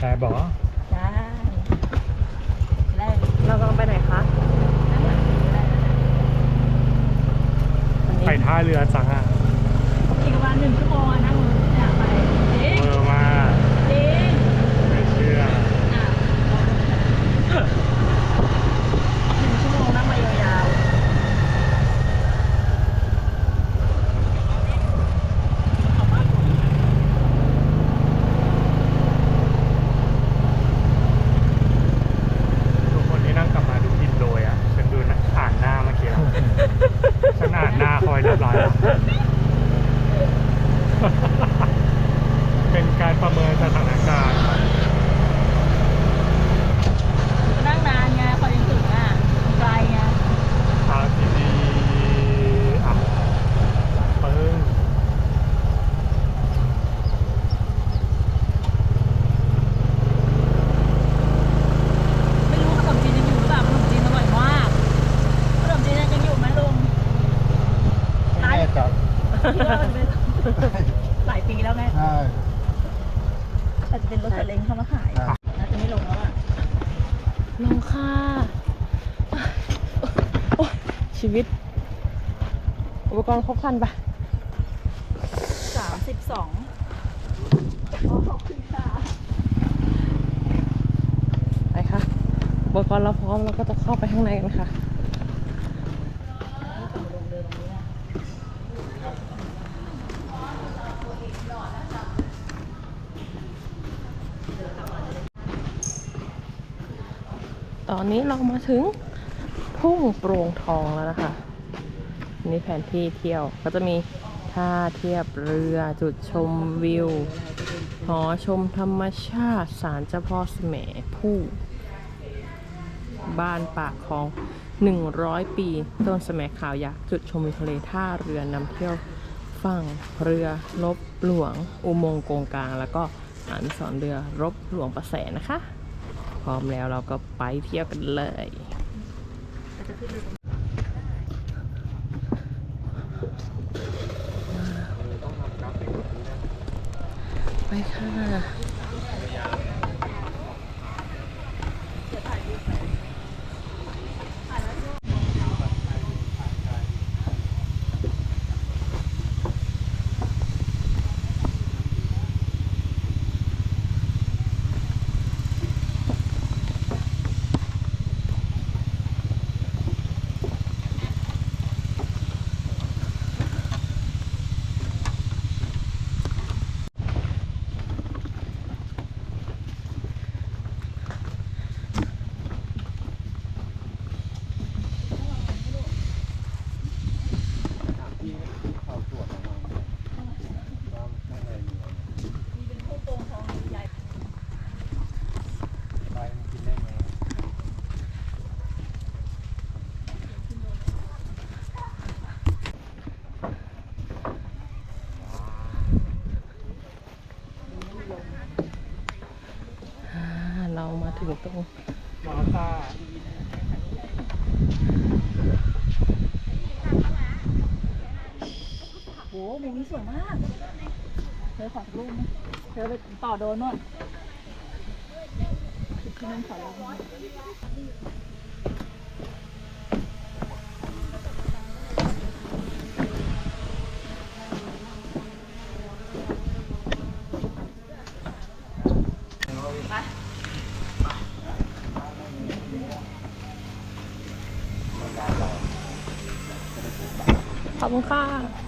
ค่ะแต่บอกได้ได้เรากำลังไปไหนคะวันนี้ไปท่าเรือจังอะอีกประมาณหนึ่งชั่วโมงอะนะมึงอยากไปจริง เวอร์มาก จริง ไม่เชื่อ อะหนึ่งชั่วโมงนั่งมายาว ทุกคนที่นั่งกลับมาดูอินโดยอะฉันดูนะอ่านหน้าเมื่อกี้แล้วฉันอ่านหน้าคอยเรียบร้อยแล้วเป็นการประเมินสถานการณ์ ๆนั่งนานไงพอยังถึงอะไกลไง อาทีดีอะปึ้ง ไม่รู้ขนมจีนยังอยู่หรือเปล่าขนมจีนอร่อยมากขนมจีนยังอยู่ไหมลุง ไม่แน่ใจ คิดว่ามันเป็นหลายปีแล้วไง ใช่ อาจจะเป็นรถสเล้งเข้ามาขายน่าจะไม่ลงแล้วอะ ลงค่ะโอ๊ยชีวิต อุปกรณ์ครบครันปะสามสิบสองไปค่ะอุปกรณ์เราพร้อมเราก็จะเข้าไปข้างในกันค่ะตอนนี้เรามาถึงทุ่งโปร่งทองแล้วนะคะ นี่แผนที่เที่ยว ก็จะมีท่าเทียบเรือจุดชมวิว หอชมธรรมชาติศาลเจ้าพ่อสมผู้ บ้านปากคลอง 100 ปี ต้นสมขาวยักษ์จุดชมวิวทะเลท่าเรือนำเที่ยวฝั่งเรือลบหลวง อุโมงค์กงกลาง แล้วก็อันสอนเรือรบหลวงประแสนะคะ พร้อมแล้วเราก็ไปเที่ยวกันเลย ไป ถึงตรงมอตาโหมุมนี้สวยมากเธอขอสักรูปไหมเธอไปต่อโดนนู่นที่นั่นขอรูป ขอบคุณค่ะ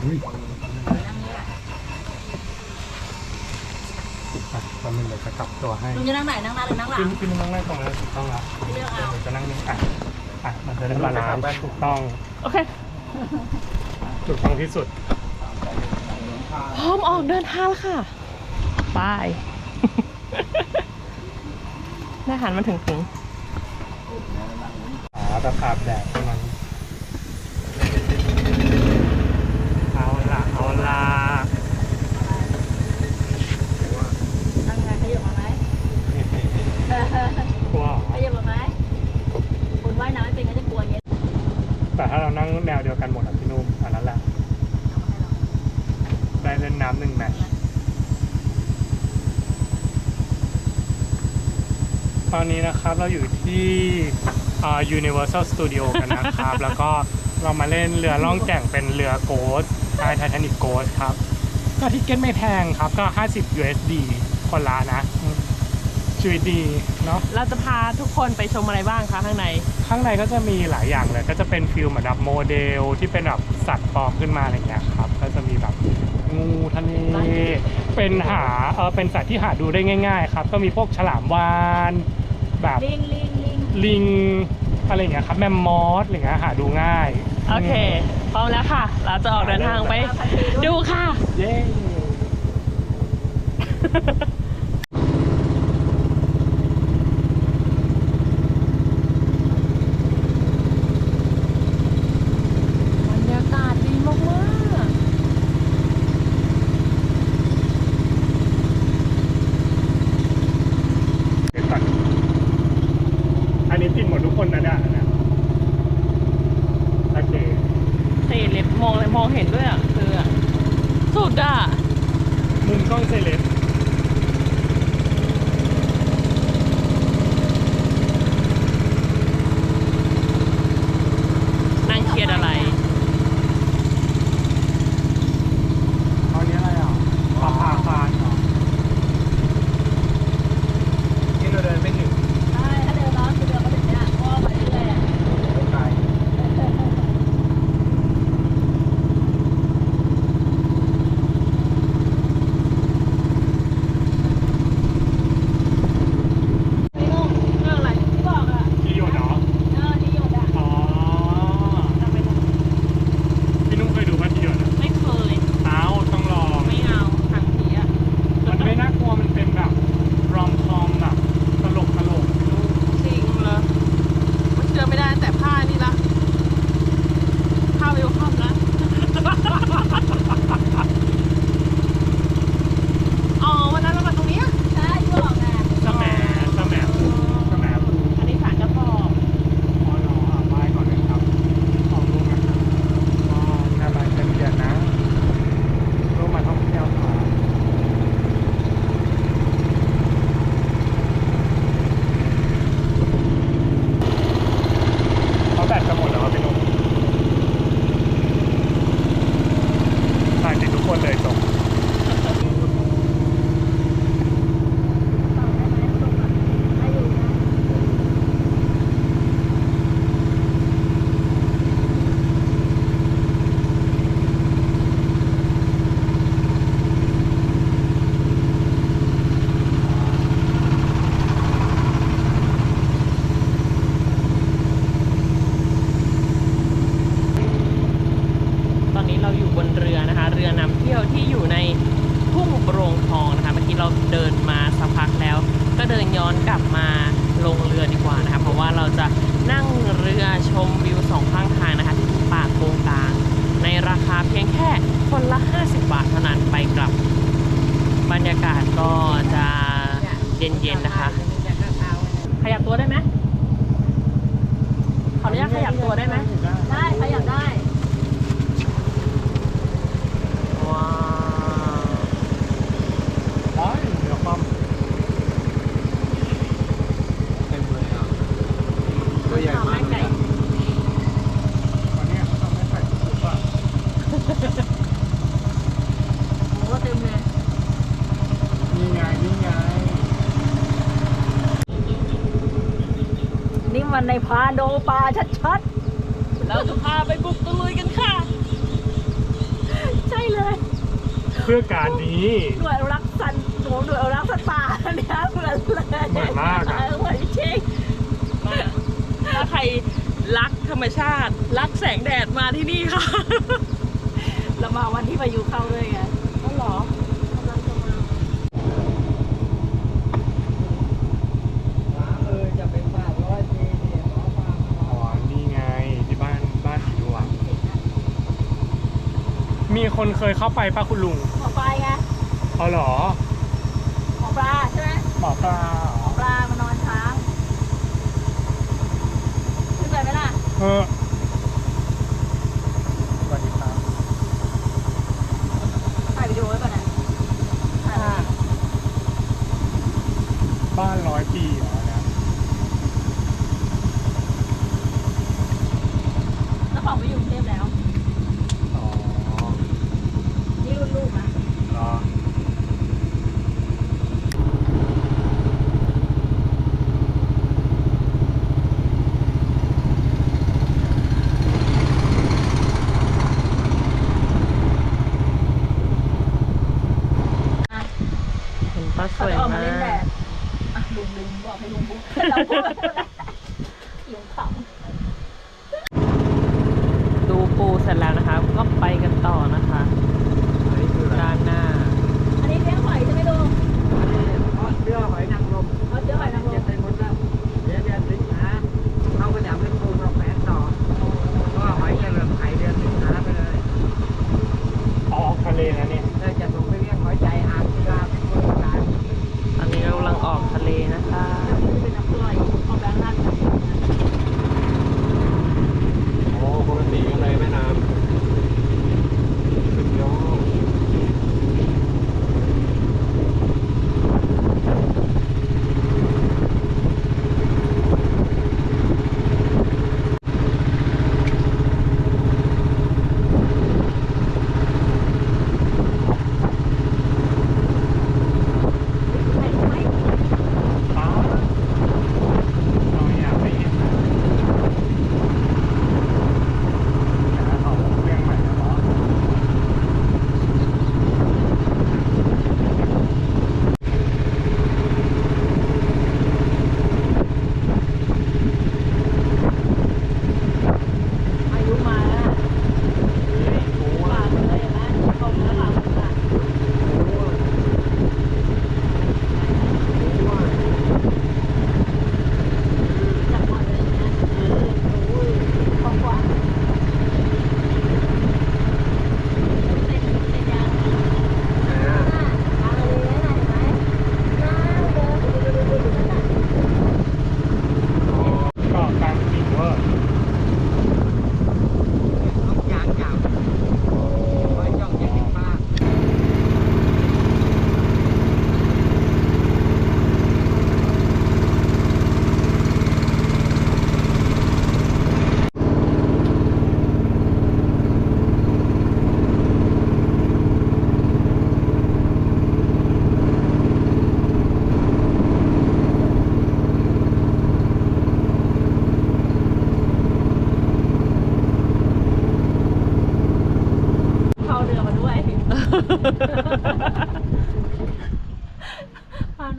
มาที่โจอะตอนนึงเดี๋ยวจะกลับตัวให้ลุงจะนั่งไหนนั่งหน้าหรือนั่งหลัขึ้งนขึ้นนั่งได้ตรงนั้นถูกต้องแล้วพี่เลือกเอาเดี๋ยวจะนั่งนี่อะอะมันจะได้บาลานซ์ถูกต้องโอเคถูกต้องที่สุดพร้อมออกเดินทางแล้วค่ะบายได้หันมาถึงถึงหาแบบอาบแดดเท่านั้น เอาละเอาละ นั่งไงขยับมาไหม กลัวเหรอ ขยับมาไหมคนว่ายน้ำไม่เป็นก็จะกลัวเย็น แต่ ถ้าเรานั่งแนวเดียวกันหมดอะพี่นุ่มอันนั้นแหละได้เล่นน้ำหนึ่งแมตช์ตอนนี้นะครับเราอยู่ที่อ่า Universal Studio กันนะครับ แล้วก็เรามาเล่นเรือล่องแก่งเป็นเรือโกสไททานิกโกสครับ ก็ทิเก็ตไม่แพงครับก็ 50 USD คนละนะชีวิตดีเนาะเราจะพาทุกคนไปชมอะไรบ้างคะข้างใน ข้างในก็จะมีหลายอย่างเลย ก็จะเป็นฟิลเหมือนแบบโมเดลที่เป็นแบบสัตว์ปลอมขึ้นมาอะไรเงี้ยครับ ก็จะมีแบบงูทะเล เป็นหาเออเป็นสัตว์ที่หาดูได้ง่าย ๆ ครับ ก็มีพวกฉลามวาฬแบบลิงลิงลิงลิงอะไรเงี้ยครับแมมมอสอะไรเงี้ยหาดูง่าย โอเค พร้อมแล้วค่ะ เราจะออกเดินทางไป ดูค่ะ เย้ กาศก็จะเย็นๆนะคะ ขยับตัวได้ไหมขออนุญาตขยับตัวได้ไหมได้ใครอยากได้ว้า มันในพาโดปลาชัดๆ เราจะพาไปบุกตะลุยกันค่ะ ใช่เลย เพื่อการนี้หน่วยรักสัตว์หนูหน่วยรักสัตว์ป่าเนี่ยเหมือนเลยเหมือนมากอะเหมือนจริงถ้าใครรักธรรมชาติ รักแสงแดดมาที่นี่ค่ะ เรามาวันที่พายุเข้าด้วยไง คนเคยเข้าไปป้าคุณลุงหมอปลาไงเอาเหรอหมอปลาใช่ไหมหมอปลาหมอปลามานอนค้างขึ้นไปไหมล่ะ เออสวัสดีครับ ถ่ายวิดีโอไว้ป่ะเนี่ยถ่ายไว้ บ้านร้อยปีเหรอเนี่ย แล้วของไปอยู่กรุงเทพแล้ว อ๋อ นี่รุ่นลูกนะ เหรอ เห็นป้าสเขาวยจะออกมามาเล่นแดกดอะลุงลุงบอกให้ลุงพูดเราพูดไม่พูดแล้วลุงขำดูปูเสร็จแล้วนะคะ ก็ไปกันต่อนะคะอันนี้คืออะไรด้านหน้า อันนี้เลี้ยงหอยใช่ไหมลุงเพราะเรือหอยนางรมเอาเจอหอยนางรจะมเป็นหมดแล้วเดี๋ยวเดือนสิงหาเขาก็จะไม่ปลูกเราแฝงต่อเพราะว่าหอยจะเริ่มขายเดือนสิงหาไปเลยเอาออกทะเลนะเนี่ย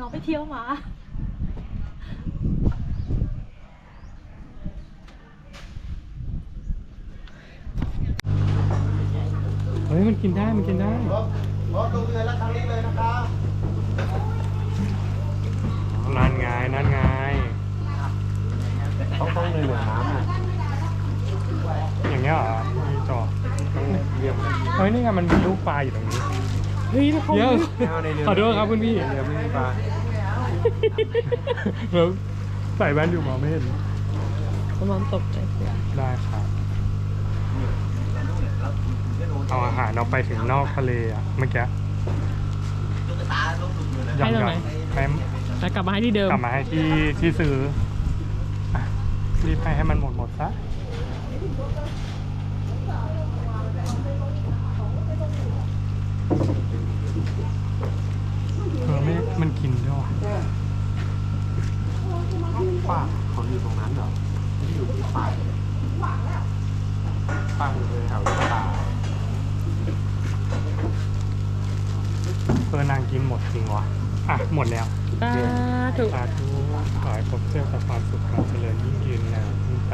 น้องไปเที่ยวมา เฮ้ยมันกินได้มันกินได้ รถรถลงเรือแล้วทางนี้เลยนะครับนั่นไงนั่นไงต้องต้องในหนึ่งน้ำอะอย่างเงี้ยเหรอมีจอต้องเรียบเฮ้ยนี่ไงมันมีลูกปลาอยู่ตรงนี้ เฮ้ยแล้วเขาเยอะเอาในเรือขอโทษครับคุณพี่ในเรือไม่มีปลาแล้วใส่แว่นอยู่มองไม่เห็นกำลังตกใจเสียได้ครับเอาอาหารเราไปถึงนอกทะเลอะเมื่อกี้ให้ตรงไหนไปแล้วกลับมาให้ที่เดิมกลับมาให้ที่ที่ซื้ออะรีบให้ให้มันหมดหมดซะเออไม่มันกินด้ วยว่ะป้าเขาอยู่ตรงนั้นเหรอไม่ได้อยู่ที่ป่าป้าอยู่แถวป่าจริงวะอะ หมดแล้วอ่าถูกสาธุขอให้พบเจอกับความสุขความเจริญยิ่งยืนนานยิ่งไป